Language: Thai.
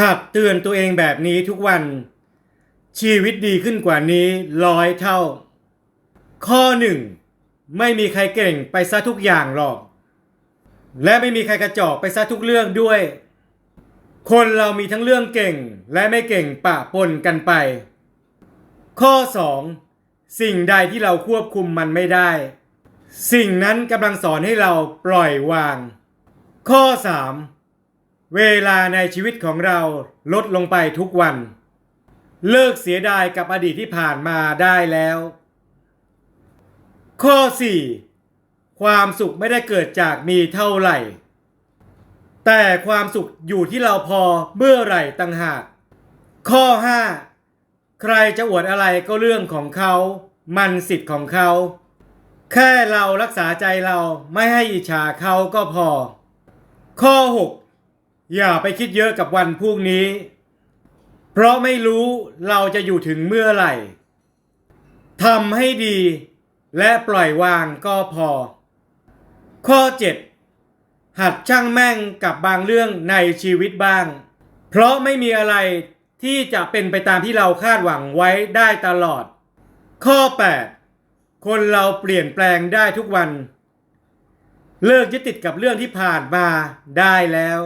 หากเตือนตัวเองแบบนี้ทุกวัน ชีวิตดีขึ้นกว่านี้ร้อยเท่า ข้อหนึ่งไม่มีใครเก่งไปซะทุกอย่างหรอก และไม่มีใครกระจอกไปซะทุกเรื่องด้วย คนเรามีทั้งเรื่องเก่งและไม่เก่งปะปนกันไป ข้อ 2. สิ่งใดที่เราควบคุมมันไม่ได้ สิ่งนั้นกำลังสอนให้เราปล่อยวาง ข้อ 3. เวลาในชีวิตของเราลดลงไปทุกวัน เลิกเสียดายกับอดีตที่ผ่านมาได้แล้ว ข้อ 4. ความสุขไม่ได้เกิดจากมีเท่าไหร่ แต่ความสุขอยู่ที่เราพอเมื่อไหร่ต่างหาก ข้อ 5. ใครจะอวดอะไรก็เรื่องของเขา มันสิทธิ์ของเขา แค่เรารักษาใจเราไม่ให้อิจฉาเขาก็พอ ข้อ 6. อย่าไปคิดเยอะกับวันพรุ่งนี้ เพราะไม่รู้เราจะอยู่ถึงเมื่อไหร่ทำให้ดี และปล่อยวางก็พอ ข้อ 7. หัดช่างแม่งกับบางเรื่องในชีวิตบ้าง เพราะไม่มีอะไรที่จะเป็นไปตามที่เราคาดหวังไว้ได้ตลอด ข้อ 8. คนเราเปลี่ยนแปลงได้ทุกวัน เลิกยึดติดกับเรื่องที่ผ่านมาได้แล้ว